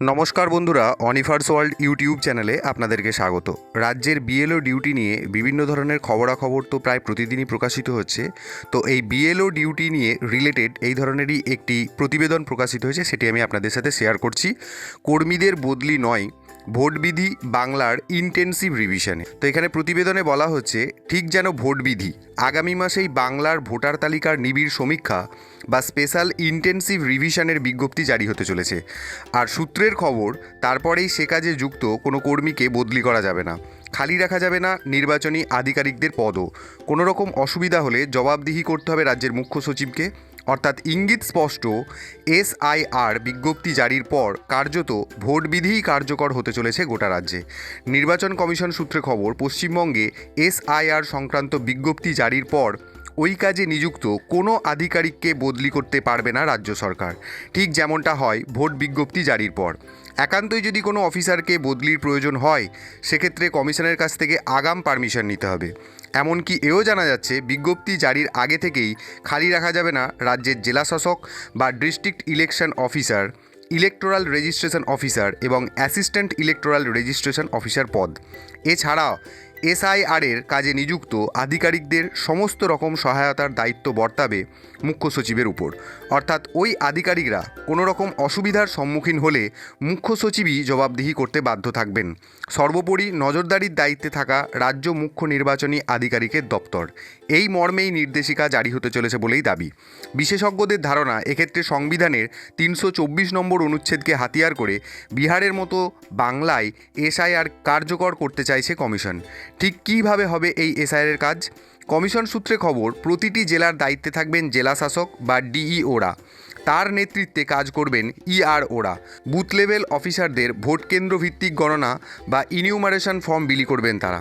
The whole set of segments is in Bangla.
নমস্কার বন্ধুরা অনিফার্স ওয়ার্ল্ড ইউটিউব চ্যানেলে আপনাদেরকে স্বাগত। রাজ্যের বিএলও ডিউটি নিয়ে বিভিন্ন ধরনের খবরাখবর তো প্রায় প্রতিদিনই প্রকাশিত হচ্ছে। তো এই বিএলও ডিউটি নিয়ে রিলেটেড এই ধরনেরই একটি প্রতিবেদন প্রকাশিত হয়েছে, সেটি আমি আপনাদের সাথে শেয়ার করছি। কর্মীদের বদলি নয় ভোটবিধি বাংলার ইন্টেন্সিভ রিভিশনে তো এখানে প্রতিবেদনে বলা হচ্ছে, ঠিক যেন ভোটবিধি, আগামী মাসেই বাংলার ভোটার তালিকার নিবিড় সমীক্ষা বা স্পেশাল ইন্টেন্সিভ রিভিশনের বিজ্ঞপ্তি জারি হতে চলেছে। আর সূত্রের খবর, তারপরেই সে কাজে যুক্ত কোনো কর্মীকে বদলি করা যাবে না। খালি রাখা যাবে না নির্বাচনী আধিকারিকদের পদও। কোনো রকম অসুবিধা হলে জবাবদিহি করতে হবে রাজ্যের মুখ্য সচিবকে। অর্থাৎ ইঙ্গিত স্পষ্ট, এসআইআর বিজ্ঞপ্তি জারির পর কার্যত ভোটবিধিই কার্যকর হতে চলেছে গোটা রাজ্যে। নির্বাচন কমিশন সূত্রে খবর, পশ্চিমবঙ্গে এসআইআর সংক্রান্ত বিজ্ঞপ্তি জারির পর ওই কাজে নিযুক্ত কোনো আধিকারিককে বদলি করতে পারবে না রাজ্য সরকার। ঠিক যেমনটা হয় ভোট বিজ্ঞপ্তি জারির পর। একান্তই যদি কোনো অফিসারকে বদলির প্রয়োজন হয়, সেক্ষেত্রে কমিশনের কাছ থেকে আগাম পারমিশন নিতে হবে। এমনকি এও জানা যাচ্ছে, বিজ্ঞপ্তি জারির আগে থেকেই খালি রাখা যাবে না রাজ্যের জেলাশাসক বা district election officer, electoral registration officer এবং অ্যাসিস্ট্যান্ট ইলেকটোরাল রেজিস্ট্রেশন অফিসার পদ। এছাড়াও এসআইআরের কাজে নিযুক্ত আধিকারিকদের সমস্ত রকম সহায়তার দায়িত্ব বর্তাবে মুখ্য সচিবের উপর। অর্থাৎ ওই আধিকারিকরা কোনো রকম অসুবিধার সম্মুখীন হলে মুখ্য সচিবই জবাবদিহি করতে বাধ্য থাকবেন। সর্বোপরি নজরদারির দায়িত্বে থাকা রাজ্য মুখ্য নির্বাচনী আধিকারিকের দপ্তর। এই মর্মেই নির্দেশিকা জারি হতে চলেছে বলেই দাবি। বিশেষজ্ঞদের ধারণা, এক্ষেত্রে সংবিধানের তিনশো চব্বিশ নম্বর অনুচ্ছেদকে হাতিয়ার করে বিহারের মতো বাংলায় এসআইআর কার্যকর করতে চাইছে কমিশন। ঠিক কীভাবে হবে এই এসআইআরের কাজ? কমিশন সূত্রে খবর, প্রতিটি জেলার দায়িত্বে থাকবেন জেলা শাসক বা ডিইওরা। তার নেতৃত্বে কাজ করবেন ইআরওরা। বুথ লেভেল অফিসারদের ভোট কেন্দ্র ভিত্তিক গণনা বা ইনিউমারেশন ফর্ম বিলি করবেন তারা।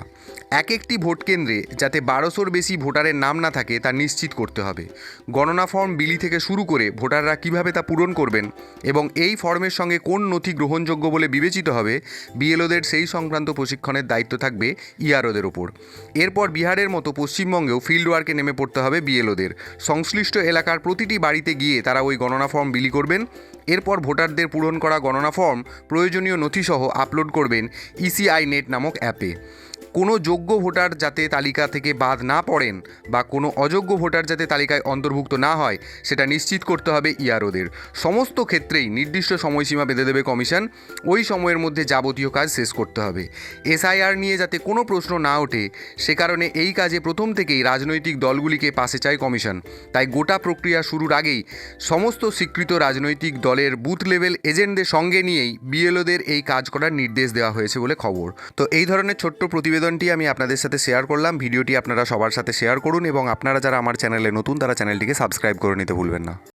এক একটি ভোট কেন্দ্রে যাতে বারোশোর বেশি ভোটারের নাম না থাকে তা নিশ্চিত করতে হবে। গণনা ফর্ম বিলি থেকে শুরু করে ভোটাররা কীভাবে তা পূরণ করবেন এবং এই ফর্মের সঙ্গে কোন নথি গ্রহণযোগ্য বলে বিবেচিত হবে, বিএলওদের সেই সংক্রান্ত প্রশিক্ষণের দায়িত্ব থাকবে ইআরওদের ওপর। এরপর বিহারের মতো পশ্চিমবঙ্গেও ফিল্ড ওয়ার্কে নেমে পড়তে হবে বিএলওদের। সংশ্লিষ্ট এলাকার প্রতিটি বাড়িতে গিয়ে তারা ওই গণনা ফর্ম বিলি করবেন। এরপর ভোটারদের পূরণ করা গণনা ফর্ম প্রয়োজনীয় নথিসহ আপলোড করবেন ইসিআই নেট নামক অ্যাপে। কোনো যোগ্য ভোটার যাতে তালিকা থেকে বাদ না পড়েন বা কোনো অযোগ্য ভোটার যাতে তালিকায় অন্তর্ভুক্ত না হয়, সেটা নিশ্চিত করতে হবে ইআরওদের সমস্ত ক্ষেত্রেই নির্দিষ্ট সময়সীমা বেঁধে দেবে কমিশন। ওই সময়ের মধ্যে যাবতীয় কাজ শেষ করতে হবে। এসআইআর নিয়ে যাতে কোনো প্রশ্ন না ওঠে, সে কারণে এই কাজে প্রথম থেকেই রাজনৈতিক দলগুলিকে পাশে চায় কমিশন। তাই গোটা প্রক্রিয়া শুরুর আগেই সমস্ত স্বীকৃত রাজনৈতিক দলের বুথ লেভেল এজেন্টদের সঙ্গে নিয়েই বিএলওদের এই কাজ করার নির্দেশ দেওয়া হয়েছে বলে খবর। তো এই ধরনের ছোট্ট প্রতিবেদনটি আমি আপনাদের সাথে শেয়ার করলাম। ভিডিওটি আপনারা সবার সাথে শেয়ার করুন এবং আপনারা যারা আমার চ্যানেলে নতুন, তারা চ্যানেলটিকে সাবস্ক্রাইব করে নিতে ভুলবেন না।